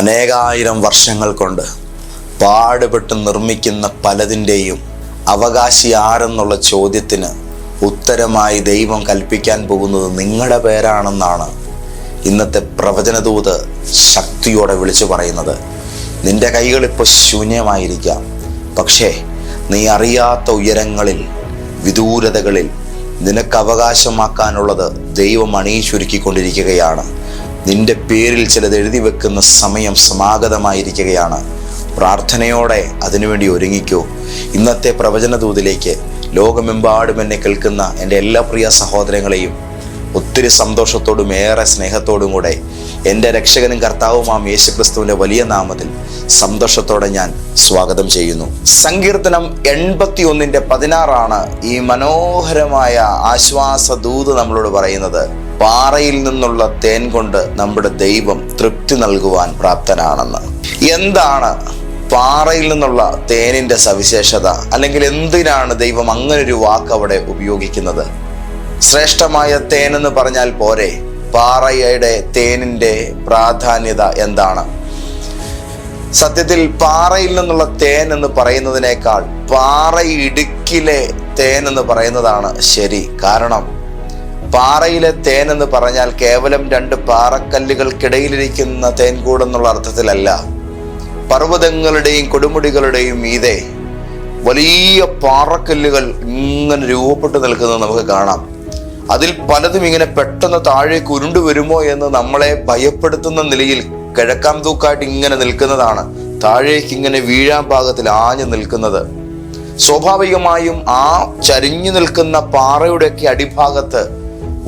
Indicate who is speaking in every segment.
Speaker 1: അനേകായിരം വർഷങ്ങൾ കൊണ്ട് പാടുപെട്ട് നിർമ്മിക്കുന്ന പലതിന്റെയും അവകാശി ആരെന്നുള്ള ചോദ്യത്തിന് ഉത്തരമായി ദൈവം കൽപ്പിക്കാൻ പോകുന്നത് നിങ്ങളുടെ പേരാണെന്നാണ് ഇന്നത്തെ പ്രവചനദൂത് ശക്തിയോടെ വിളിച്ചു പറയുന്നത്. നിന്റെ കൈകൾ ഇപ്പോൾ ശൂന്യമായിരിക്കാം. പക്ഷേ നീ അറിയാത്ത ഉയരങ്ങളിൽ വിദൂരതകളിൽ നിനക്ക് അവകാശമാക്കാനുള്ളത് ദൈവം അണിയിച്ചൊരുക്കിക്കൊണ്ടിരിക്കുകയാണ്. നിന്റെ പേരിൽ ചിലത് എഴുതി വെക്കുന്ന സമയം സമാഗതമായിരിക്കുകയാണ്. പ്രാർത്ഥനയോടെ അതിനുവേണ്ടി ഒരുങ്ങിക്കൂ. ഇന്നത്തെ പ്രവചന ദൂതിലേക്ക് ലോകമെമ്പാടും എന്നെ കേൾക്കുന്ന എന്റെ എല്ലാ പ്രിയ സഹോദരങ്ങളെയും ഒത്തിരി സന്തോഷത്തോടും ഏറെ സ്നേഹത്തോടും കൂടെ എന്റെ രക്ഷകനും കർത്താവുമാം യേശുക്രിസ്തുവിന്റെ വലിയ നാമത്തിൽ സന്തോഷത്തോടെ ഞാൻ സ്വാഗതം ചെയ്യുന്നു. സങ്കീർത്തനം എൺപത്തി ഒന്നിന്റെ പതിനാറാണ് ഈ മനോഹരമായ ആശ്വാസ ദൂത് നമ്മളോട് പറയുന്നത്. പാറയിൽ നിന്നുള്ള തേൻ കൊണ്ട് നമ്മുടെ ദൈവം തൃപ്തി നൽകുവാൻ പ്രാപ്തനാണെന്ന്. എന്താണ് പാറയിൽ നിന്നുള്ള തേനിന്റെ സവിശേഷത? അല്ലെങ്കിൽ എന്തിനാണ് ദൈവം അങ്ങനെ ഒരു വാക്ക് അവിടെ ഉപയോഗിക്കുന്നത്? ശ്രേഷ്ഠമായ തേൻ എന്ന് പറഞ്ഞാൽ പോരെ? പാറയുടെ തേനിന്റെ പ്രാധാന്യത എന്താണ്? സത്യത്തിൽ പാറയിൽ നിന്നുള്ള തേൻ എന്ന് പറയുന്നതിനേക്കാൾ പാറയിടുക്കിലെ തേൻ എന്ന് പറയുന്നതാണ് ശരി. കാരണം പാറയിലെ തേൻ എന്ന് പറഞ്ഞാൽ കേവലം രണ്ട് പാറക്കല്ലുകൾക്കിടയിലിരിക്കുന്ന തേൻകൂട് എന്നുള്ള അർത്ഥത്തിലല്ല. പർവതങ്ങളുടെയും കൊടുമുടികളുടെയും മീതെ വലിയ പാറക്കല്ലുകൾ ഇങ്ങനെ രൂപപ്പെട്ടു നിൽക്കുന്നത് നമുക്ക് കാണാം. അതിൽ പലതും ഇങ്ങനെ പെട്ടെന്ന് താഴേക്ക് ഉരുണ്ടു വരുമോ എന്ന് നമ്മളെ ഭയപ്പെടുത്തുന്ന നിലയിൽ കിഴക്കാം തൂക്കായിട്ട് ഇങ്ങനെ നിൽക്കുന്നതാണ്. താഴേക്ക് ഇങ്ങനെ വീഴാൻ പാകത്തിൽ ആഞ്ഞു നിൽക്കുന്നത്. സ്വാഭാവികമായും ആ ചരിഞ്ഞു നിൽക്കുന്ന പാറയുടെയൊക്കെ അടിഭാഗത്ത്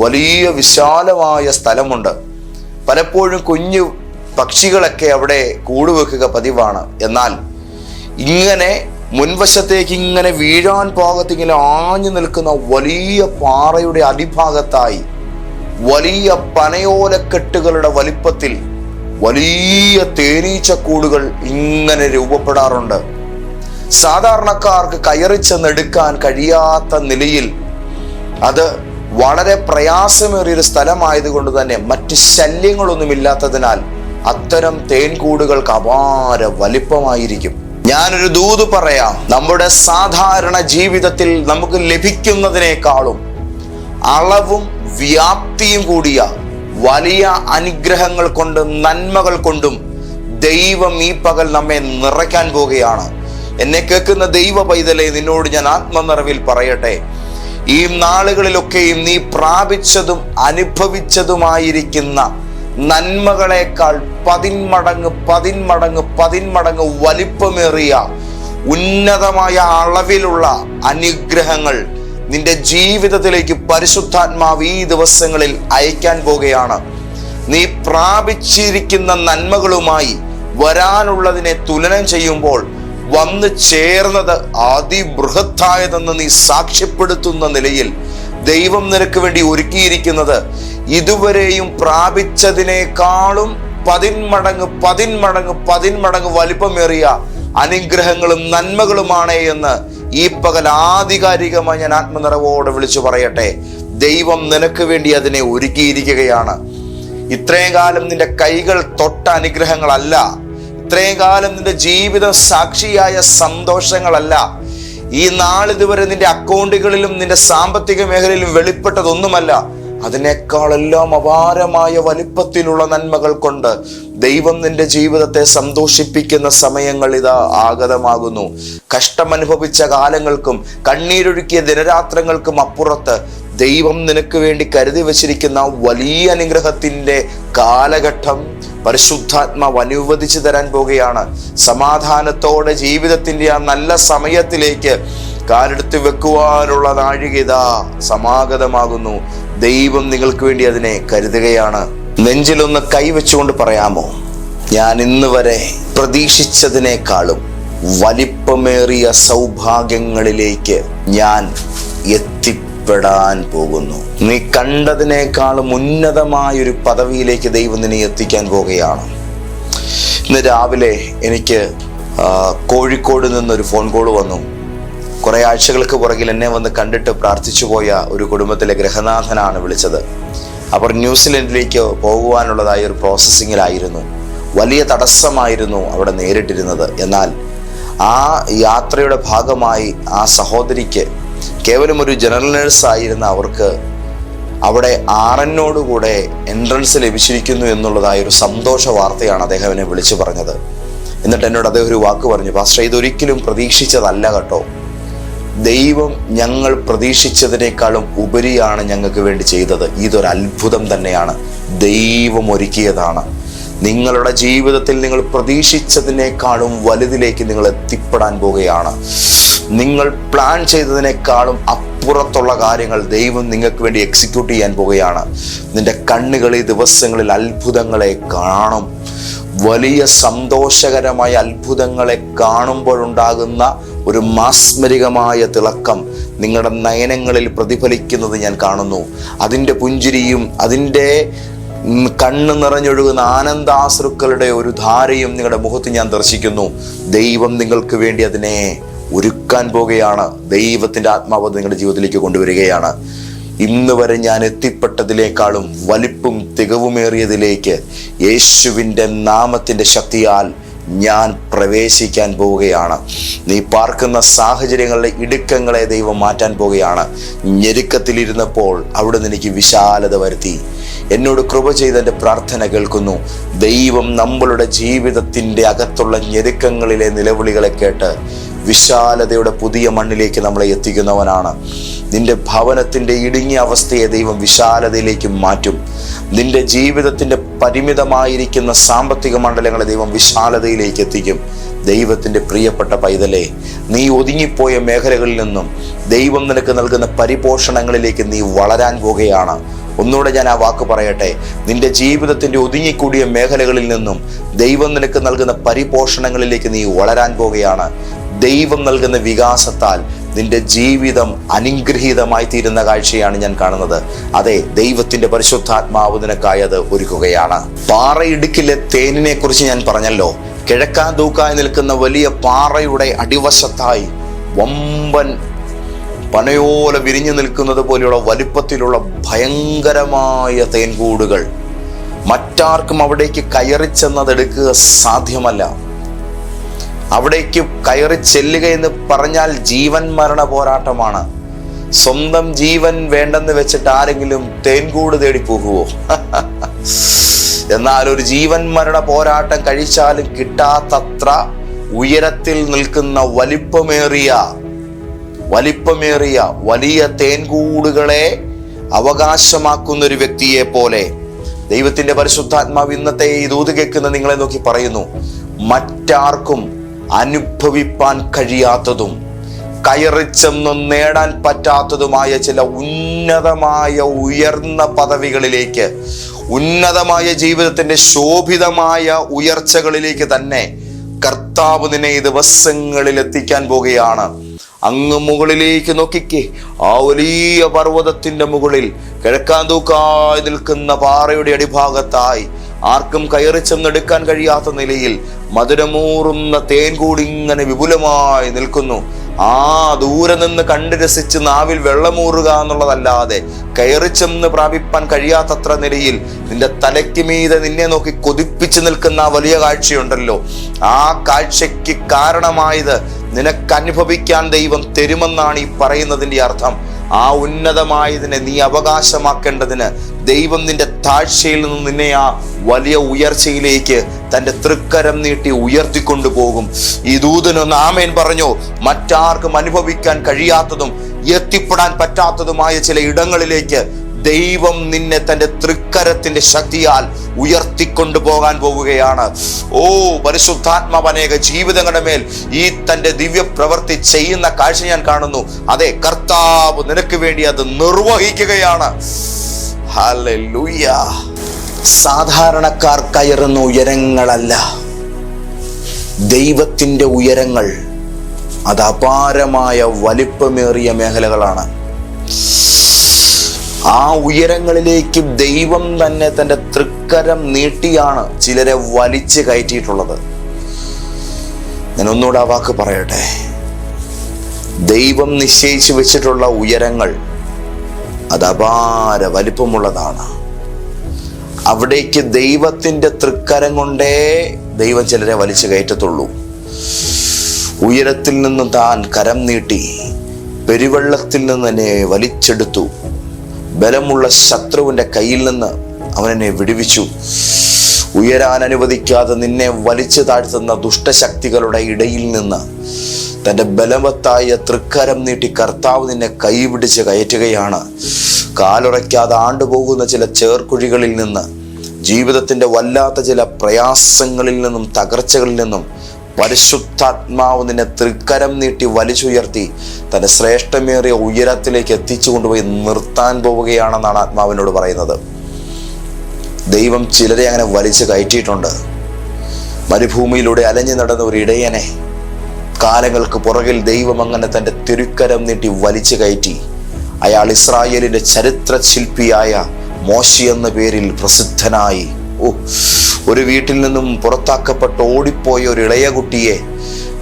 Speaker 1: വലിയ വിശാലമായ സ്ഥലമുണ്ട്. പലപ്പോഴും കുഞ്ഞു പക്ഷികളൊക്കെ അവിടെ കൂടുവെക്കുക പതിവാണ്. എന്നാൽ ഇങ്ങനെ മുൻവശത്തേക്ക് ഇങ്ങനെ വീഴാൻ പാകത്ത് ഇങ്ങനെ ആഞ്ഞു നിൽക്കുന്ന വലിയ പാറയുടെ അടിഭാഗത്തായി വലിയ പനയോലക്കെട്ടുകളുടെ വലിപ്പത്തിൽ വലിയ തേനീച്ചക്കൂടുകൾ ഇങ്ങനെ രൂപപ്പെടാറുണ്ട്. സാധാരണക്കാർക്ക് കയറി ചെന്നെടുക്കാൻ കഴിയാത്ത നിലയിൽ അത് വളരെ പ്രയാസമേറിയൊരു സ്ഥലമായതുകൊണ്ട് തന്നെ മറ്റ് ശല്യങ്ങളൊന്നുമില്ലാത്തതിനാൽ അത്തരം തേൻകൂടുകൾക്ക് അപാര വലിപ്പമായിരിക്കും. ഞാനൊരു ദൂത് പറയാം. നമ്മുടെ സാധാരണ ജീവിതത്തിൽ നമുക്ക് ലഭിക്കുന്നതിനേക്കാളും അളവും വ്യാപ്തിയും കൂടിയ വലിയ അനുഗ്രഹങ്ങൾ കൊണ്ടും നന്മകൾ കൊണ്ടും ദൈവം ഈ പകൽ നമ്മെ നിറയ്ക്കാൻ പോവുകയാണ്. എന്നെ കേൾക്കുന്ന ദൈവ പൈതലെ നിന്നോട് ഞാൻ ആത്മനിറവിൽ പറയട്ടെ. ഈ നാളുകളിലൊക്കെയും നീ പ്രാപിച്ചതും അനുഭവിച്ചതുമായിരിക്കുന്ന നന്മകളെക്കാൾ പതിന്മടങ്ങ് പതിന്മടങ്ങ് പതിന്മടങ്ങ് വലിപ്പമേറിയ ഉന്നതമായ അളവിലുള്ള അനുഗ്രഹങ്ങൾ നിന്റെ ജീവിതത്തിലേക്ക് പരിശുദ്ധാത്മാവ് ഈ ദിവസങ്ങളിൽ അയക്കാൻ പോകുകയാണ് നീ പ്രാപിച്ചിരിക്കുന്ന നന്മകളുമായി വരാനുള്ളതിനെ തുലനം ചെയ്യുമ്പോൾ വന്നു ചേർന്നത് അതിബൃഹത്തായതെന്ന് നീ സാക്ഷ്യപ്പെടുത്തുന്ന നിലയിൽ ദൈവം നിനക്ക് വേണ്ടി ഒരുക്കിയിരിക്കുന്നത് ഇതുവരെയും പ്രാപിച്ചതിനേക്കാളും പതിന്മടങ്ങ് പതിന്മടങ്ങ് പതിന്മടങ്ങ് വലിപ്പമേറിയ അനുഗ്രഹങ്ങളും നന്മകളുമാണ് എന്ന് ഈ പകൽ ആധികാരികമായി ഞാൻ ആത്മനിറവോടെ വിളിച്ചു പറയട്ടെ. ദൈവം നിനക്ക് വേണ്ടി അതിനെ ഒരുക്കിയിരിക്കുകയാണ്. ഇത്രയും കാലം നിന്റെ കൈകൾ തൊട്ട അനുഗ്രഹങ്ങളല്ല ഇത്രയും കാലം നിന്റെ ജീവിതം സാക്ഷിയായ സന്തോഷങ്ങളല്ല. ഈ നാളിതുവരെ നിന്റെ അക്കൗണ്ടുകളിലും നിന്റെ സാമ്പത്തിക മേഖലയിലും വെളിപ്പെട്ടതൊന്നുമല്ല. അതിനേക്കാളെല്ലാം അപാരമായ വലിപ്പത്തിലുള്ള നന്മകൾ കൊണ്ട് ദൈവം നിന്റെ ജീവിതത്തെ സന്തോഷിപ്പിക്കുന്ന സമയങ്ങൾ ഇതാ ആഗതമാകുന്നു. കഷ്ടമനുഭവിച്ച കാലങ്ങൾക്കും കണ്ണീരൊഴുക്കിയ ദിനരാത്രങ്ങൾക്കും അപ്പുറത്ത് ദൈവം നിനക്ക് വേണ്ടി കരുതി വച്ചിരിക്കുന്ന വലിയ അനുഗ്രഹത്തിന്റെ കാലഘട്ടം പരിശുദ്ധാത്മാവ് അനുവദിച്ചു തരാൻ പോവുകയാണ് സമാധാനത്തോടെ ജീവിതത്തിന്റെ ആ നല്ല സമയത്തിലേക്ക് കാലെടുത്ത് വെക്കുവാനുള്ള നാഴികത സമാഗതമാകുന്നു. ദൈവം നിങ്ങൾക്ക് വേണ്ടി അതിനെ കരുതുകയാണ്. നെഞ്ചിലൊന്ന് കൈവച്ചുകൊണ്ട് പറയാമോ? ഞാൻ ഇന്ന് വരെ പ്രതീക്ഷിച്ചതിനേക്കാളും വലിപ്പമേറിയ സൗഭാഗ്യങ്ങളിലേക്ക് ഞാൻ എത്തിപ്പെടാൻ പോകുന്നു. നീ കണ്ടതിനേക്കാൾ ഉന്നതമായ ഒരു പദവിയിലേക്ക് ദൈവം നിന്നെ എത്തിക്കാൻ പോകുകയാണ് ഇന്ന് രാവിലെ എനിക്ക് കോഴിക്കോട് നിന്നൊരു ഫോൺ കോൾ വന്നു. കുറെ ആഴ്ചകൾക്ക് പുറകിൽ എന്നെ വന്ന് കണ്ടിട്ട് പ്രാർത്ഥിച്ചു പോയ ഒരു കുടുംബത്തിലെ ഗ്രഹനാഥനാണ് വിളിച്ചത്. അവർ ന്യൂസിലൻഡിലേക്ക് പോകുവാനുള്ളതായ ഒരു പ്രോസസ്സിങ്ങിലായിരുന്നു വലിയ തടസ്സമായിരുന്നു അവിടെ നേരിട്ടിരുന്നത്. എന്നാൽ ആ യാത്രയുടെ ഭാഗമായി ആ സഹോദരിക്ക് കേവലം ഒരു ജനറൽ നേഴ്സായിരുന്ന അവർക്ക് അവിടെ ആറനോടുകൂടെ എൻട്രൻസ് ലഭിച്ചിരിക്കുന്നു എന്നുള്ളതായ ഒരു സന്തോഷ വാർത്തയാണ് അദ്ദേഹം എന്നെ വിളിച്ചു പറഞ്ഞത്. എന്നിട്ട് എന്നോട് അദ്ദേഹം ഒരു വാക്ക് പറഞ്ഞു പാസ്റ്റർ ഇതൊരിക്കലും പ്രതീക്ഷിച്ചതല്ല കേട്ടോ. ദൈവം ഞങ്ങൾ പ്രതീക്ഷിച്ചതിനേക്കാളും ഉപരിയാണ് ഞങ്ങൾക്ക് വേണ്ടി ചെയ്തത്. ഇതൊരു അത്ഭുതം തന്നെയാണ്. ദൈവം ഒരുക്കിയതാണ്. നിങ്ങളുടെ ജീവിതത്തിൽ നിങ്ങൾ പ്രതീക്ഷിച്ചതിനേക്കാളും വലുതിലേക്ക് നിങ്ങൾ എത്തിപ്പെടാൻ പോവുകയാണ്. നിങ്ങൾ പ്ലാൻ ചെയ്തതിനേക്കാളും അപ്പുറത്തുള്ള കാര്യങ്ങൾ ദൈവം നിങ്ങൾക്ക് വേണ്ടി എക്സിക്യൂട്ട് ചെയ്യാൻ പോവുകയാണ്. നിന്റെ കണ്ണുകൾ ഈ ദിവസങ്ങളിൽ അത്ഭുതങ്ങളെ കാണും. വലിയ സന്തോഷകരമായ അത്ഭുതങ്ങളെ കാണുമ്പോഴുണ്ടാകുന്ന ഒരു മാസ്മരികമായ തിളക്കം നിങ്ങളുടെ നയനങ്ങളിൽ പ്രതിഫലിക്കുന്നത് ഞാൻ കാണുന്നു. അതിന്റെ പുഞ്ചിരിയും അതിന്റെ കണ്ണ് നിറഞ്ഞൊഴുകുന്ന ആനന്ദാശ്രുക്കളുടെ ഒരു ധാരയും നിങ്ങളുടെ മുഖത്ത് ഞാൻ ദർശിക്കുന്നു. ദൈവം നിങ്ങൾക്ക് വേണ്ടി അതിനെ ഒരുക്കാൻ പോകുകയാണ്. ദൈവത്തിന്റെ ആത്മാവ് നിങ്ങളുടെ ജീവിതത്തിലേക്ക് കൊണ്ടുവരികയാണ്. ഇന്ന് വരെ ഞാൻ എത്തിപ്പെട്ടതിലേക്കാളും വലിപ്പും തികവുമേറിയതിലേക്ക് യേശുവിന്റെ നാമത്തിന്റെ ശക്തിയാൽ ഞാൻ പ്രവേശിക്കാൻ പോവുകയാണ്. നീ പാർക്കുന്ന സാഹചര്യങ്ങളിലെ ഇടുക്കങ്ങളെ ദൈവം മാറ്റാൻ പോവുകയാണ്. ഞെരുക്കത്തിലിരുന്നപ്പോൾ അവിടെ എനിക്ക് വിശാലത വരുത്തി. എന്നോട് കൃപ ചെയ്ത് എന്റെ പ്രാർത്ഥന കേൾക്കുന്നു. ദൈവം നമ്മളുടെ ജീവിതത്തിന്റെ അകത്തുള്ള ഞെരുക്കങ്ങളിലെ നിലവിളികളെ കേട്ട് വിശാലതയുടെ പുതിയ മണ്ണിലേക്ക് നമ്മളെ എത്തിക്കുന്നവനാണ്. നിന്റെ ഭവനത്തിന്റെ ഇടുങ്ങിയ അവസ്ഥയെ ദൈവം വിശാലതയിലേക്ക് മാറ്റും. നിന്റെ ജീവിതത്തിന്റെ പരിമിതമായിരിക്കുന്ന സാമ്പത്തിക മണ്ഡലങ്ങളെ ദൈവം വിശാലതയിലേക്ക് എത്തിക്കും. ദൈവത്തിന്റെ പ്രിയപ്പെട്ട പൈതലെ നീ ഒതുങ്ങിപ്പോയ മേഖലകളിൽ നിന്നും ദൈവം നിനക്ക് നൽകുന്ന പരിപോഷണങ്ങളിലേക്ക് നീ വളരാൻ പോകുകയാണ് ഒന്നുകൂടെ ഞാൻ ആ വാക്ക് പറയട്ടെ. നിന്റെ ജീവിതത്തിന്റെ ഒതുങ്ങിക്കൂടിയ മേഖലകളിൽ നിന്നും ദൈവം നിനക്ക് നൽകുന്ന പരിപോഷണങ്ങളിലേക്ക് നീ വളരാൻ പോവുകയാണ്. ദൈവം നൽകുന്ന വികാസത്താൽ നിന്റെ ജീവിതം അനുഗ്രഹീതമായി തീരുന്ന കാഴ്ചയാണ് ഞാൻ കാണുന്നത്. അതെ ദൈവത്തിന്റെ പരിശുദ്ധാത്മാവ് അത് ഒരുക്കുകയാണ്. പാറയിടുക്കിലെ തേനിനെ കുറിച്ച് ഞാൻ പറഞ്ഞല്ലോ. കിഴക്കാൻ തൂക്കായി നിൽക്കുന്ന വലിയ പാറയുടെ അടിവശത്തായി വമ്പൻ പനയോല വിരിഞ്ഞു നിൽക്കുന്നത് പോലെയുള്ള വലിപ്പത്തിലുള്ള ഭയങ്കരമായ തേൻകൂടുകൾ. മറ്റാർക്കും അവിടേക്ക് കയറി ചെന്നതെടുക്കുക സാധ്യമല്ല. അവിടേക്ക് കയറി ചെല്ലുക എന്ന് പറഞ്ഞാൽ ജീവൻ മരണ പോരാട്ടമാണ്. സ്വന്തം ജീവൻ വേണ്ടെന്ന് വെച്ചിട്ട് ആരെങ്കിലും തേൻകൂട് തേടി പോകുവോ? എന്നാൽ ഒരു ജീവൻ മരണ പോരാട്ടം കഴിച്ചാലും കിട്ടാത്തത്ര ഉയരത്തിൽ നിൽക്കുന്ന വലിപ്പമേറിയ വലിപ്പമേറിയ വലിയ തേൻകൂടുകളെ അവകാശമാക്കുന്ന ഒരു വ്യക്തിയെ പോലെ ദൈവത്തിന്റെ പരിശുദ്ധാത്മാവ് ഇന്നത്തെ ഈ ദൂത് കേൾക്കുന്ന നിങ്ങളെ നോക്കി പറയുന്നു മറ്റാർക്കും അനുഭവിപ്പാൻ കഴിയാത്തതും കയറിച്ചെന്ന് നേടാൻ പറ്റാത്തതുമായ ചില ഉന്നതമായ ഉയർന്ന പദവികളിലേക്ക് ഉന്നതമായ ജീവിതത്തിന്റെ ശോഭിതമായ ഉയർച്ചകളിലേക്ക് തന്നെ കർത്താവ് നിന്നെ ഈ ദിവസങ്ങളിൽ എത്തിക്കാൻ പോകുകയാണ് അങ്ങ് മുകളിലേക്ക് നോക്കിക്കേ. ആ വലിയ പർവതത്തിന്റെ മുകളിൽ കിഴക്കാൻ തൂക്കായി നിൽക്കുന്ന പാറയുടെ അടിഭാഗത്തായി ആർക്കും കയറി ചെന്നെടുക്കാൻ കഴിയാത്ത നിലയിൽ മധുരമൂറുന്ന തേൻ കൂടി ഇങ്ങനെ വിപുലമായി നിൽക്കുന്നു. ആ ദൂരെ നിന്ന് കണ്ടു രസിച്ച് നാവിൽ വെള്ളമൂറുക എന്നുള്ളതല്ലാതെ കയറി ചെന്ന് പ്രാപിപ്പാൻ കഴിയാത്തത്ര നിലയിൽ നിന്റെ തലയ്ക്ക് മീതെ നിന്നെ നോക്കി കൊതിപ്പിച്ച് നിൽക്കുന്ന ആ വലിയ കാഴ്ചയുണ്ടല്ലോ. ആ കാഴ്ചയ്ക്ക് കാരണമായത് നിനക്ക് അനുഭവിക്കാൻ ദൈവം തരുമെന്നാണ് ഈ പറയുന്നതിന്റെ അർത്ഥം. ആ ഉന്നതമായതിനെ നീ അവകാശമാക്കേണ്ടതിന് ദൈവം നിന്റെ താഴ്ചയിൽ നിന്ന് നിന്നെ ആ വലിയ ഉയർച്ചയിലേക്ക് തന്റെ തൃക്കരം നീട്ടി ഉയർത്തിക്കൊണ്ടു പോകും ഈ ദൂതനൊന്ന് ആമേൻ പറഞ്ഞു മറ്റാർക്കും അനുഭവിക്കാൻ കഴിയാത്തതും എത്തിപ്പെടാൻ പറ്റാത്തതുമായ ചില ഇടങ്ങളിലേക്ക് ദൈവം നിന്നെ തന്റെ തൃക്കരത്തിന്റെ ശക്തിയാൽ ഉയർത്തിക്കൊണ്ടുപോകാൻ പോവുകയാണ്. ഓ പരിശുദ്ധാത്മാവ് അനേക ജീവിതങ്ങളുടെ മേൽ ഈ തന്റെ ദിവ്യ പ്രവൃത്തി ചെയ്യുന്ന കാഴ്ച ഞാൻ കാണുന്നു. അതെ കർത്താവ് നിനക്ക് വേണ്ടി അത് നിർവഹിക്കുകയാണ്. സാധാരണക്കാർ കയറുന്ന ഉയരങ്ങളല്ല. ദൈവത്തിന്റെ ഉയരങ്ങൾ അത് അപാരമായ വലിപ്പമേറിയ മേഖലകളാണ്. ആ ഉയരങ്ങളിലേക്ക് ദൈവം തന്നെ തന്റെ തൃക്കരം നീട്ടിയാണ് ചിലരെ വലിച്ചു കയറ്റിയിട്ടുള്ളത്. ഞാൻ ഒന്നുകൂടെ ആ വാക്ക് പറയട്ടെ? ദൈവം നിശ്ചയിച്ചു വെച്ചിട്ടുള്ള ഉയരങ്ങൾ അത് അപാര വലിപ്പമുള്ളതാണ്. അവിടേക്ക് ദൈവത്തിന്റെ തൃക്കരം കൊണ്ടേ ദൈവം ചിലരെ വലിച്ചു കയറ്റത്തുള്ളൂ. ഉയരത്തിൽ നിന്ന് താൻ കരം നീട്ടി പെരുവെള്ളത്തിൽ നിന്ന് തന്നെ വലിച്ചെടുത്തു. ബലമുള്ള ശത്രുവിന്റെ കയ്യിൽ നിന്ന് അവനെന്നെ വിടുവിച്ചു. ഉയരാൻ അനുവദിക്കാതെ നിന്നെ വലിച്ചു താഴ്ത്തുന്ന ദുഷ്ടശക്തികളുടെ ഇടയിൽ നിന്ന് തന്റെ ബലവത്തായ തൃക്കരം നീട്ടി കർത്താവ് നിന്നെ കൈപിടിച്ച് കയറ്റുകയാണ്. കാലുറയ്ക്കാതെ ആണ്ടുപോകുന്ന ചില ചേർക്കുഴികളിൽ നിന്ന് ജീവിതത്തിന്റെ വല്ലാത്ത ചില പ്രയാസങ്ങളിൽ നിന്നും തകർച്ചകളിൽ നിന്നും പരിശുദ്ധാത്മാവ് നിന്നെ തൃക്കരം നീട്ടി വലിച്ചുയർത്തി തന്റെ ശ്രേഷ്ഠമേറിയ ഉയരത്തിലേക്ക് എത്തിച്ചു കൊണ്ടുപോയി നിർത്താൻ പോവുകയാണെന്നാണ് ആത്മാവിനോട് പറയുന്നത്. ദൈവം ചിലരെ അങ്ങനെ വലിച്ചു കയറ്റിയിട്ടുണ്ട്. മരുഭൂമിയിലൂടെ അലഞ്ഞു നടന്ന ഒരു ഇടയനെ കാലങ്ങൾക്ക് പുറകിൽ ദൈവം അങ്ങനെ തന്റെ തിരുക്കരം നീട്ടി വലിച്ചു കയറ്റി. അയാൾ ഇസ്രായേലിന്റെ ചരിത്ര ശില്പിയായ മോശി എന്ന പേരിൽ പ്രസിദ്ധനായി ഓ ഒരു വീട്ടിൽ നിന്നും പുറത്താക്കപ്പെട്ട് ഓടിപ്പോയ ഒരു ഇളയ കുട്ടിയെ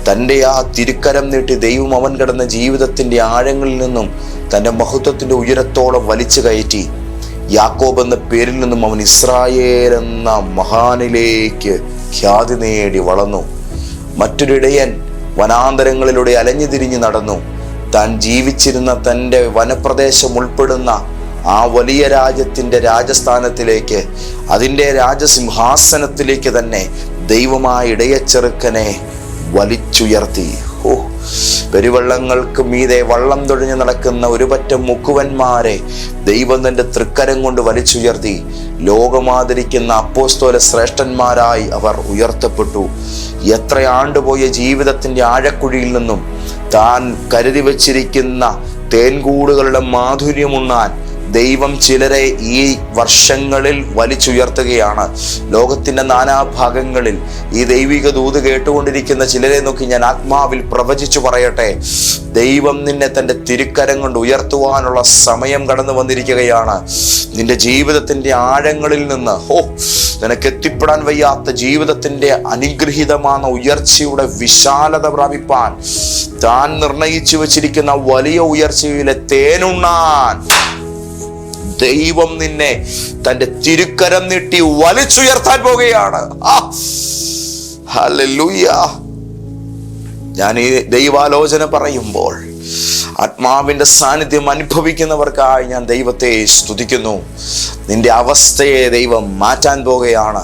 Speaker 1: തന്റെ ആ തിരുക്കരം നീട്ടി ദൈവം അവൻ കിടന്ന ജീവിതത്തിന്റെ ആഴങ്ങളിൽ നിന്നും തന്റെ മഹത്വത്തിന്റെ ഉയരത്തോളം വലിച്ചു കയറ്റി. യാക്കോബ് എന്ന പേരിൽ നിന്നും അവൻ ഇസ്രായേൽ എന്ന മഹാനിലേക്ക് ഖ്യാതി നേടി വളർന്നു. മറ്റൊരിടയൻ വനാന്തരങ്ങളിലൂടെ അലഞ്ഞു തിരിഞ്ഞു നടന്നു. താൻ ജീവിച്ചിരുന്ന തന്റെ വനപ്രദേശം ഉൾപ്പെടുന്ന ആ വലിയ രാജ്യത്തിന്റെ രാജസ്ഥാനത്തിലേക്ക് അതിന്റെ രാജസിംഹാസനത്തിലേക്ക് തന്നെ ദൈവമായ ഇടയച്ചെറുക്കനെ വലിച്ചുയർത്തി. ഓ പെരുവള്ളങ്ങൾക്ക് മീതെ വള്ളം തൊഴിഞ്ഞു നടക്കുന്ന ഒരു പറ്റം മുക്കുവന്മാരെ ദൈവം തന്റെ തൃക്കരം കൊണ്ട് വലിച്ചുയർത്തി. ലോകമാദരിക്കുന്ന അപ്പോസ്തോല ശ്രേഷ്ഠന്മാരായി അവർ ഉയർത്തപ്പെട്ടു. എത്ര ആണ്ടുപോയ ജീവിതത്തിന്റെ ആഴക്കുഴിയിൽ നിന്നും താൻ കരുതി വച്ചിരിക്കുന്ന തേൻകൂടുകളുടെ മാധുര്യമുണ്ണാൻ ദൈവം ചിലരെ ഈ വർഷങ്ങളിൽ വലിച്ചുയർത്തുകയാണ്. ലോകത്തിന്റെ നാനാഭാഗങ്ങളിൽ ഈ ദൈവിക ദൂത് കേട്ടുകൊണ്ടിരിക്കുന്ന ചിലരെ നോക്കി ഞാൻ ആത്മാവിൽ പ്രവചിച്ചു പറയട്ടെ. ദൈവം നിന്നെ തന്റെ തിരുക്കരം കൊണ്ട് ഉയർത്തുവാനുള്ള സമയം കടന്നു വന്നിരിക്കുകയാണ്. നിന്റെ ജീവിതത്തിന്റെ ആഴങ്ങളിൽ നിന്ന് ഓ നിനക്ക് എത്തിപ്പെടാൻ വയ്യാത്ത ജീവിതത്തിന്റെ അനുഗ്രഹീതമാണ് ഉയർച്ചയുടെ വിശാലത പ്രാപിപ്പാൻ താൻ നിർണയിച്ചു വച്ചിരിക്കുന്ന വലിയ ഉയർച്ചയിലെ തേനുണ്ണാൻ ദൈവം നിന്നെ തന്റെ തിരുക്കരം നീട്ടി വലിച്ചുയർത്താൻ പോകുകയാണ്. ഞാൻ ഈ ദൈവാലോചന പറയുമ്പോൾ ആത്മാവിന്റെ സാന്നിധ്യം അനുഭവിക്കുന്നവർക്കായി ഞാൻ ദൈവത്തെ സ്തുതിക്കുന്നു. നിന്റെ അവസ്ഥയെ ദൈവം മാറ്റാൻ പോകുകയാണ്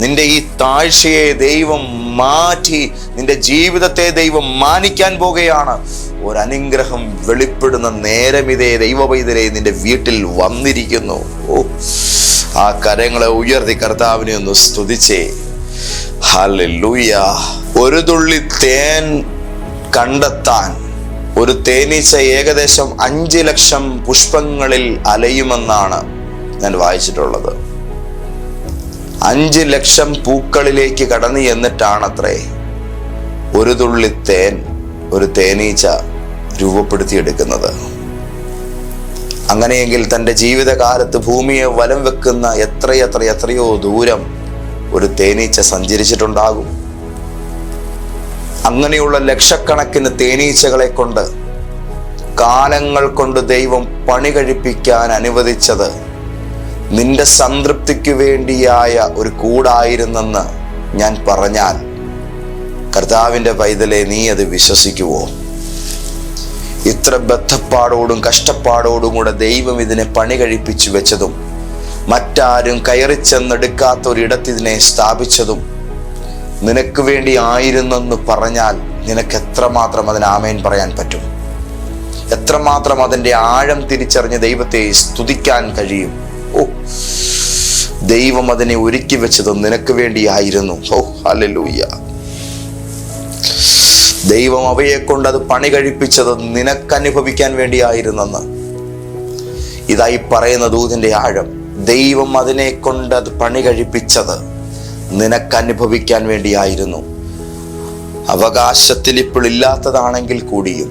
Speaker 1: നിന്റെ ഈ താഴ്ചയെ ദൈവം മാറ്റി നിന്റെ ജീവിതത്തെ ദൈവം മാനിക്കാൻ പോകുകയാണ് ഒരു അനുഗ്രഹം വെളിപ്പെടുന്ന നേരം ഇതേ ദൈവവൈദ്യരെ നിന്റെ വീട്ടിൽ വന്നിരിക്കുന്നു. ഓ ആ കരങ്ങളെ ഉയർത്തി കർത്താവിനെ ഒന്ന് സ്തുതിച്ചേ. ഹലൂയ ഒരു തുള്ളി തേൻ കണ്ടെത്താൻ ഒരു തേനീച്ച ഏകദേശം അഞ്ച് ലക്ഷം പുഷ്പങ്ങളിൽ അലയുമെന്നാണ് ഞാൻ വായിച്ചിട്ടുള്ളത്. അഞ്ച് ലക്ഷം പൂക്കളിലേക്ക് കടന്നു എന്നിട്ടാണത്രേ. ഒരു തുള്ളി തേൻ ഒരു തേനീച്ച രൂപപ്പെടുത്തിയെടുക്കുന്നത്. അങ്ങനെയെങ്കിൽ തന്റെ ജീവിതകാലത്ത് ഭൂമിയെ വലം വെക്കുന്ന എത്രയെത്ര എത്രയോ ദൂരം ഒരു തേനീച്ച സഞ്ചരിച്ചിട്ടുണ്ടാകും. അങ്ങനെയുള്ള ലക്ഷക്കണക്കിന് തേനീച്ചകളെ കൊണ്ട് കാലങ്ങൾ കൊണ്ട് ദൈവം പണി കഴിപ്പിക്കാൻ അനുവദിച്ചത് നിന്റെ സംതൃപ്തിക്ക് വേണ്ടിയായ ഒരു കൂടായിരുന്നെന്ന് ഞാൻ പറഞ്ഞാൽ കർത്താവിന്റെ പൈതലെ നീ അത് വിശ്വസിക്കുവോ? ഇത്ര ബദ്ധപ്പാടോടും കഷ്ടപ്പാടോടും കൂടെ ദൈവം ഇതിനെ പണി കഴിപ്പിച്ചു വെച്ചതും മറ്റാരും കയറി ചെന്നെടുക്കാത്ത ഒരിടത്ത് ഇതിനെ സ്ഥാപിച്ചതും നിനക്ക് വേണ്ടി ആയിരുന്നെന്ന് പറഞ്ഞാൽ നിനക്ക് എത്രമാത്രം അതിന് ആമേൻ പറയാൻ പറ്റും? എത്രമാത്രം അതിന്റെ ആഴം തിരിച്ചറിഞ്ഞ് ദൈവത്തെ സ്തുതിക്കാൻ കഴിയും? ഓ ദൈവം അതിനെ ഒരുക്കി വെച്ചത് നിനക്ക് വേണ്ടിയായിരുന്നു. ഓ ഹല്ലേലൂയ. ദൈവം അവയെ കൊണ്ട് അത് പണി കഴിപ്പിച്ചത് നിനക്ക് അനുഭവിക്കാൻ വേണ്ടിയായിരുന്നെന്ന്. ഇതായി പറയുന്ന ദൂതിന്റെ ആഴം. ദൈവം അതിനെ കൊണ്ട് അത് പണി കഴിപ്പിച്ചത് നിനക്ക് അനുഭവിക്കാൻ വേണ്ടിയായിരുന്നു. അവകാശത്തിൽ ഇപ്പോൾ ഇല്ലാത്തതാണെങ്കിൽ കൂടിയും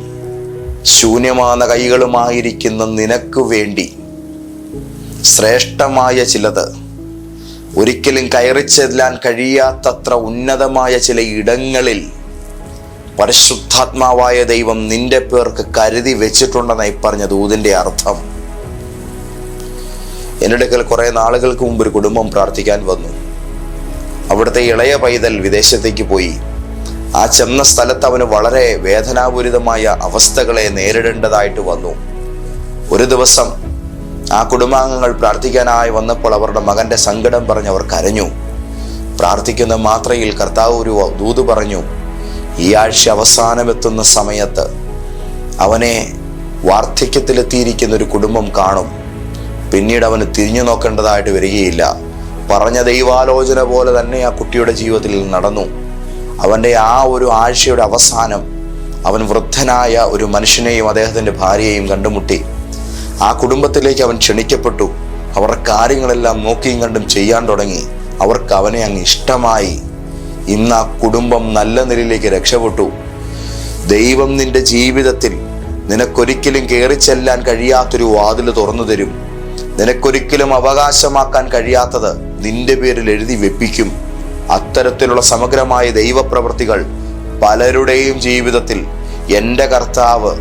Speaker 1: ശൂന്യമാന കൈകളുമായിരിക്കുന്ന നിനക്ക് വേണ്ടി ശ്രേഷ്ഠമായ ചിലത് ഒരിക്കലും കയറി ചെല്ലാൻ കഴിയാത്തത്ര ഉന്നതമായ ചില ഇടങ്ങളിൽ പരിശുദ്ധാത്മാവായ ദൈവം നിന്റെ പേർക്ക് കരുതി വെച്ചിട്ടുണ്ടെന്നായി പറഞ്ഞ ദൂതിന്റെ അർത്ഥം. എന്റെ അടുക്കൽ കുറേ നാളുകൾക്ക് മുമ്പ് ഒരു കുടുംബം പ്രാർത്ഥിക്കാൻ വന്നു. അവിടുത്തെ ഇളയ പൈതൽ വിദേശത്തേക്ക് പോയി. ആ ചെന്ന സ്ഥലത്ത് അവന് വളരെ വേദനാപൂരിതമായ അവസ്ഥകളെ നേരിടേണ്ടതായിട്ട് വന്നു. ഒരു ദിവസം ആ കുടുംബാംഗങ്ങൾ പ്രാർത്ഥിക്കാനായി വന്നപ്പോൾ അവരുടെ മകന്റെ സങ്കടം പറഞ്ഞ് അവർ കരഞ്ഞു. പ്രാർത്ഥിക്കുന്ന മാത്രയിൽ കർത്താവ് ഒരു ദൂത് പറഞ്ഞു ഈ ആഴ്ച അവസാനമെത്തുന്ന സമയത്ത് അവനെ വാർദ്ധക്യത്തിലെത്തിയിരിക്കുന്ന ഒരു കുടുംബം കാണും. പിന്നീട് അവന് തിരിഞ്ഞു നോക്കേണ്ടതായിട്ട് വരികയില്ല. പറഞ്ഞ ദൈവാലോചന പോലെ തന്നെ ആ കുട്ടിയുടെ ജീവിതത്തിൽ നടന്നു. അവന്റെ ആ ഒരു ആഴ്ചയുടെ അവസാനം അവൻ വൃദ്ധനായ ഒരു മനുഷ്യനെയും അദ്ദേഹത്തിന്റെ ഭാര്യയെയും കണ്ടുമുട്ടി. ആ കുടുംബത്തിലേക്ക് അവൻ ക്ഷണിക്കപ്പെട്ടു. അവരുടെ കാര്യങ്ങളെല്ലാം നോക്കിയും കണ്ടും ചെയ്യാൻ തുടങ്ങി. അവർക്ക് അവനെ അങ്ങ് ഇഷ്ടമായി. ഇന്ന് ആ കുടുംബം നല്ല നിലയിലേക്ക് രക്ഷപ്പെട്ടു. ദൈവം നിന്റെ ജീവിതത്തിൽ നിനക്കൊരിക്കലും കയറി ചെല്ലാൻ കഴിയാത്തൊരു വാതിൽ തുറന്നു തരും. നിനക്കൊരിക്കലും അവകാശമാക്കാൻ കഴിയാത്തത് നിന്റെ പേരിൽ എഴുതി വെപ്പിക്കും. അത്തരത്തിലുള്ള സമഗ്രമായ ദൈവപ്രവൃത്തികൾ പലരുടെയും ജീവിതത്തിൽ എന്റെ കർത്താവ്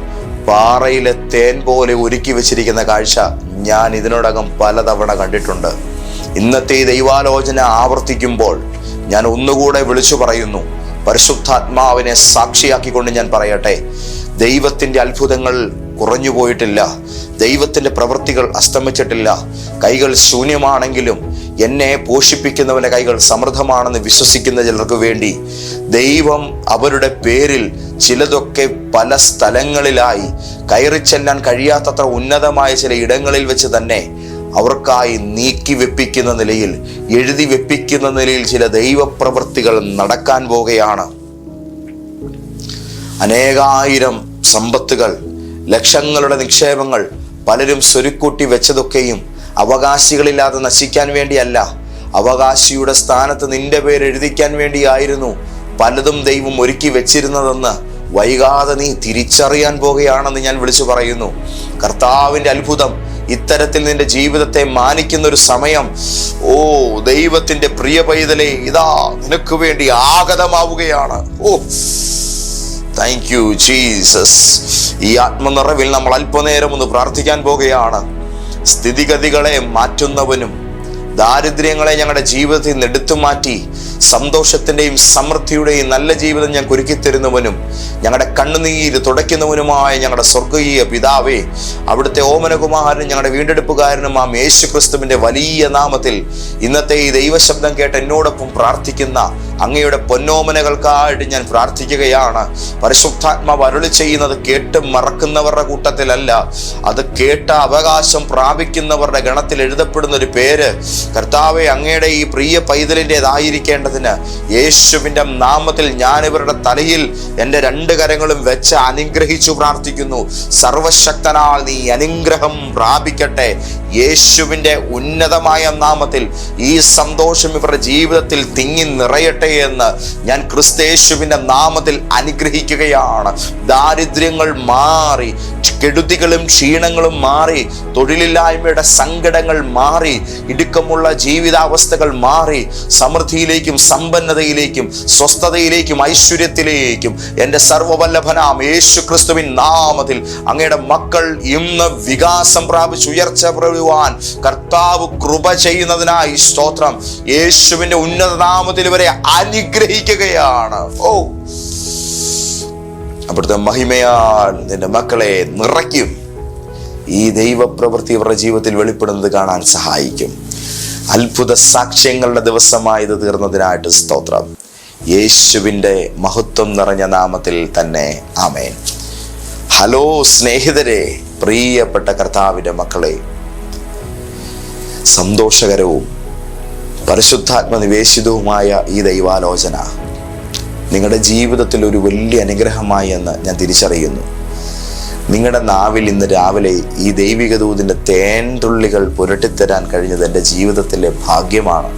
Speaker 1: പാറയിലെ തേൻ പോലെ ഒരുക്കി വെച്ചിരിക്കുന്ന കാഴ്ച ഞാൻ ഇതിനോടകം പലതവണ കണ്ടിട്ടുണ്ട്. ഇന്നത്തെ ഈ ദൈവാലോചന ആവർത്തിക്കുമ്പോൾ ഞാൻ ഒന്നുകൂടെ വിളിച്ചു പറയുന്നു. പരിശുദ്ധാത്മാവിനെ സാക്ഷിയാക്കിക്കൊണ്ട് ഞാൻ പറയട്ടെ. ദൈവത്തിന്റെ അത്ഭുതങ്ങൾ കുറഞ്ഞു പോയിട്ടില്ല ദൈവത്തിന്റെ പ്രവൃത്തികൾ അസ്തമിച്ചിട്ടില്ല. കൈകൾ ശൂന്യമാണെങ്കിലും എന്നെ പോഷിപ്പിക്കുന്നവന്റെ കൈകൾ സമൃദ്ധമാണെന്ന് വിശ്വസിക്കുന്ന ചിലർക്ക് വേണ്ടി ദൈവം അവരുടെ പേരിൽ ചിലതൊക്കെ പല സ്ഥലങ്ങളിലായി കയറി ചെല്ലാൻ കഴിയാത്തത്ര ഉന്നതമായ ചില ഇടങ്ങളിൽ വെച്ച് തന്നെ അവർക്കായി നീക്കി വെപ്പിക്കുന്ന നിലയിൽ എഴുതി വെപ്പിക്കുന്ന നിലയിൽ ചില ദൈവപ്രവൃത്തികൾ നടക്കാൻ പോകുകയാണ് അനേകായിരം സമ്പത്തുകൾ ലക്ഷങ്ങളുടെ നിക്ഷേപങ്ങൾ പലരും സ്വരുക്കൂട്ടി വെച്ചതൊക്കെയും അവകാശികളില്ലാതെ നശിക്കാൻ വേണ്ടിയല്ല അവകാശിയുടെ സ്ഥാനത്ത് നിന്റെ പേര് എഴുതിക്കാൻ വേണ്ടിയായിരുന്നു പലതും ദൈവം ഒരുക്കി വെച്ചിരുന്നതെന്ന് വൈകാതെ നീ തിരിച്ചറിയാൻ പോകുകയാണെന്ന് ഞാൻ വിളിച്ചു പറയുന്നു. കർത്താവിന്റെ അത്ഭുതം ഇത്തരത്തിൽ നിന്റെ ജീവിതത്തെ മാനിക്കുന്ന ഒരു സമയം. ഓ ദൈവത്തിന്റെ പ്രിയ പൈതലെ ഇതാ നിനക്ക് വേണ്ടി ആഗതമാവുകയാണ്. ഓ താങ്ക് യു ജീസസ് ഈ ആത്മനിറവിൽ നമ്മൾ അല്പനേരം ഒന്ന് പ്രാർത്ഥിക്കാൻ പോകുകയാണ് സ്ഥിതിഗതികളെ മാറ്റുന്നവനും ദാരിദ്ര്യങ്ങളെ ഞങ്ങളുടെ ജീവിതത്തിൽ നിന്ന് എടുത്തു മാറ്റി സന്തോഷത്തിന്റെയും സമൃദ്ധിയുടെയും നല്ല ജീവിതം ഞങ്ങൾക്ക് തരുന്നവനും ഞങ്ങളുടെ കണ്ണുനീര് തുടയ്ക്കുന്നവനുമായ ഞങ്ങളുടെ സ്വർഗീയ പിതാവേ അവിടുത്തെ ഓമനകുമാരനും ഞങ്ങളുടെ വീണ്ടെടുപ്പുകാരനും ആ യേശു ക്രിസ്തുവിന്റെ വലിയ നാമത്തിൽ ഇന്നത്തെ ഈ ദൈവശബ്ദം കേട്ട് എന്നോടൊപ്പം പ്രാർത്ഥിക്കുന്ന അങ്ങയുടെ പൊന്നോമനകൾക്കായിട്ട് ഞാൻ പ്രാർത്ഥിക്കുകയാണ്. പരിശുദ്ധാത്മാവ് അരുളി ചെയ്യുന്നത് കേട്ട് മറക്കുന്നവരുടെ കൂട്ടത്തിലല്ല അത് കേട്ട അവകാശം പ്രാപിക്കുന്നവരുടെ ഗണത്തിൽ എഴുതപ്പെടുന്ന ഒരു പേര് കർത്താവെ അങ്ങയുടെ ഈ പ്രിയ പൈതലിന്റെതായിരിക്കേണ്ടതിന് യേശുവിന്റെ നാമത്തിൽ ഞാൻ ഇവരുടെ തലയിൽ എന്റെ രണ്ട് കരങ്ങളും വെച്ച് അനുഗ്രഹിച്ചു പ്രാർത്ഥിക്കുന്നു. സർവശക്തനാൽ നീ അനുഗ്രഹം പ്രാപിക്കട്ടെ. യേശുവിന്റെ ഉന്നതമായ നാമത്തിൽ ഈ സന്തോഷം ഇവരുടെ ജീവിതത്തിൽ തിങ്ങി നിറയട്ടെ എന്ന് ഞാൻ ക്രിസ്തേശുവിന്റെ നാമത്തിൽ അനുഗ്രഹിക്കുകയാണ്. ദാരിദ്ര്യങ്ങൾ മാറി കെടുതികളും ക്ഷീണങ്ങളും മാറി തൊഴിലില്ലായ്മയുടെ സങ്കടങ്ങൾ മാറി ഇടുക്കമുള്ള ജീവിതാവസ്ഥകൾ മാറി സമൃദ്ധിയിലേക്കും സമ്പന്നതയിലേക്കും സ്വസ്ഥതയിലേക്കും ഐശ്വര്യത്തിലേക്കും. എന്റെ സർവവല്ലഭനാം യേശു ക്രിസ്തുവിൻ നാമത്തിൽ അങ്ങയുടെ മക്കൾ ഇന്ന് വികാസം പ്രാപിച്ച് ഉയർച്ച പ്രവിവാൻ കർത്താവ് കൃപ ചെയ്യുന്നതിനായി സ്തോത്രം. യേശുവിന്റെ ഉന്നതനാമത്തിൽ ഇവരെ അനുഗ്രഹിക്കുകയാണ്. ഓ അവിടുത്തെ മഹിമയാൽ നിന്റെ മക്കളെ നിറയ്ക്കും. ഈ ദൈവപ്രവൃത്തി ഇവരുടെ ജീവിതത്തിൽ വെളിപ്പെടുന്നത് കാണാൻ സഹായിക്കും. അത്ഭുത സാക്ഷ്യങ്ങളുടെ ദിവസമായത് തീർന്നതിനായിട്ട് സ്തോത്രം. യേശുവിന്റെ മഹത്വം നിറഞ്ഞ നാമത്തിൽ തന്നെ ആമേൻ. ഹലോ സ്നേഹിതരെ പ്രിയപ്പെട്ട കർത്താവിന്റെ മക്കളെ. സന്തോഷകരവും പരിശുദ്ധാത്മ നിവേശിതവുമായ ഈ ദൈവാലോചന നിങ്ങളുടെ ജീവിതത്തിൽ ഒരു വലിയ അനുഗ്രഹമായി എന്ന് ഞാൻ തിരിച്ചറിയുന്നു. നിങ്ങളുടെ നാവിൽ ഇന്ന് രാവിലെ ഈ ദൈവിക ദൂതിന്റെ തേൻ തുള്ളികൾ പുരട്ടിത്തരാൻ കഴിഞ്ഞത് എന്റെ ജീവിതത്തിലെ ഭാഗ്യമാണ്.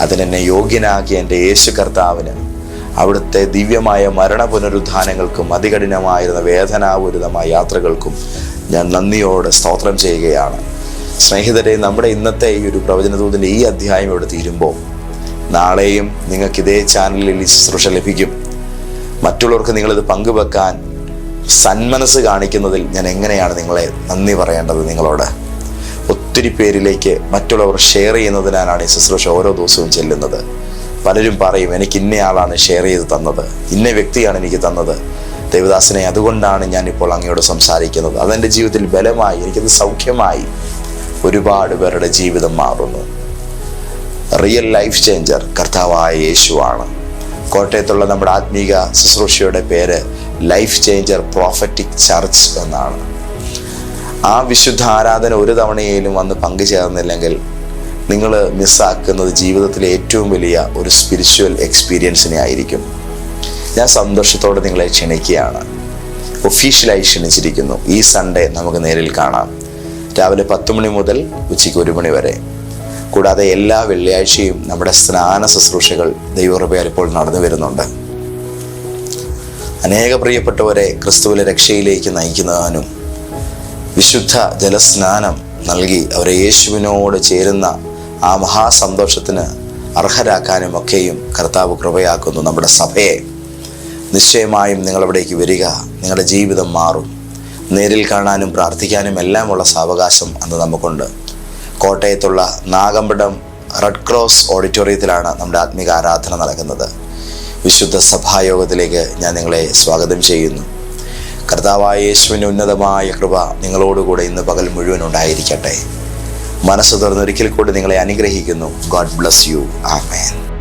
Speaker 1: അതിനെന്നെ യോഗ്യനാക്കിയ എന്റെ യേശു കർത്താവിന്. അവിടുത്തെ ദിവ്യമായ മരണ പുനരുദ്ധാനങ്ങൾക്കും അതികഠിനമായിരുന്ന വേദനാപൂരിതമായ യാത്രകൾക്കും ഞാൻ നന്ദിയോടെ സ്തോത്രം ചെയ്യുകയാണ്. സ്നേഹിതരെ നമ്മുടെ ഇന്നത്തെ ഈ ഒരു പ്രവചനദൂതിന്റെ ഈ അധ്യായം ഇവിടെ തീരുമ്പോൾ നാളെയും നിങ്ങൾക്ക് ഇതേ ചാനലിൽ ഈ ശുശ്രൂഷ ലഭിക്കും. മറ്റുള്ളവർക്ക് നിങ്ങളിത് പങ്കുവെക്കാൻ സന്മനസ് കാണിക്കുന്നതിൽ ഞാൻ എങ്ങനെയാണ് നിങ്ങളെ നന്ദി പറയേണ്ടത് നിങ്ങളോട്? ഒത്തിരി പേരിലേക്ക് മറ്റുള്ളവർ ഷെയർ ചെയ്യുന്നതിനാണ് ഈ ശുശ്രൂഷ ഓരോ ദിവസവും ചെല്ലുന്നത്. പലരും പറയും എനിക്ക് ഇന്നയാളാണ് ഷെയർ ചെയ്ത് തന്നത്. ഇന്ന വ്യക്തിയാണ് എനിക്ക് തന്നത്. ദേവദാസിനെ അതുകൊണ്ടാണ് ഞാൻ ഇപ്പോൾ അങ്ങയോട് സംസാരിക്കുന്നത്. അതെന്റെ ജീവിതത്തിൽ ബലമായി എനിക്കത് സൗഖ്യമായി ഒരുപാട് പേരുടെ ജീവിതം മാറുന്നു. റിയൽ ലൈഫ് ചേഞ്ചർ കർത്താവായ യേശുവാണ്. കോട്ടയത്തുള്ള നമ്മുടെ ആത്മീക ശുശ്രൂഷയുടെ പേര് ലൈഫ് ചേഞ്ചർ പ്രോഫറ്റിക് ചർച്ച് എന്നാണ്. ആ വിശുദ്ധ ആരാധന ഒരു തവണയിലും വന്ന് പങ്കുചേർന്നില്ലെങ്കിൽ നിങ്ങൾ മിസ്സാക്കുന്നത് ജീവിതത്തിലെ ഏറ്റവും വലിയ ഒരു സ്പിരിച്വൽ എക്സ്പീരിയൻസിനെ ആയിരിക്കും. ഞാൻ സന്തോഷത്തോടെ നിങ്ങളെ ക്ഷണിക്കുകയാണ്. ഒഫീഷ്യലായി ക്ഷണിച്ചിരിക്കുന്നു. ഈ സൺഡേ നമുക്ക് നേരിൽ കാണാം. രാവിലെ പത്ത് മണി മുതൽ ഉച്ചയ്ക്ക് ഒരു മണി വരെ. കൂടാതെ എല്ലാ വെള്ളിയാഴ്ചയും നമ്മുടെ സ്നാന ശുശ്രൂഷകൾ ദൈവകൃപയാൽ ഇപ്പോൾ നടന്നു വരുന്നുണ്ട്. അനേക പ്രിയപ്പെട്ടവരെ ക്രിസ്തുവിലെ രക്ഷയിലേക്ക് നയിക്കുന്നതിനും വിശുദ്ധ ജലസ്നാനം നൽകി അവരെ യേശുവിനോട് ചേരുന്ന ആ മഹാസന്തോഷത്തിന് അർഹരാക്കാനും ഒക്കെയും കർത്താവ് കൃപയാക്കുന്നു നമ്മുടെ സഭയെ. നിശ്ചയമായും നിങ്ങളവിടേക്ക് വരിക നിങ്ങളുടെ ജീവിതം മാറും. നേരിൽ കാണാനും പ്രാർത്ഥിക്കാനും എല്ലാമുള്ള സാവകാശം അന്ന് നമുക്കുണ്ട്. കോട്ടയത്തുള്ള നാഗമ്പടം റെഡ് ക്രോസ് ഓഡിറ്റോറിയത്തിലാണ് നമ്മുടെ ആത്മീക ആരാധന നടക്കുന്നത്. വിശുദ്ധ സഭായോഗത്തിലേക്ക് ഞാൻ നിങ്ങളെ സ്വാഗതം ചെയ്യുന്നു. കർത്താവായ യേശുവിന്റെ ഉന്നതമായ കൃപ നിങ്ങളോടുകൂടെ ഇന്ന് പകൽ മുഴുവൻ ഉണ്ടായിരിക്കട്ടെ. മനസ്സ് തുറന്നൊരിക്കൽ കൂടി നിങ്ങളെ അനുഗ്രഹിക്കുന്നു. God bless you. ആമേൻ.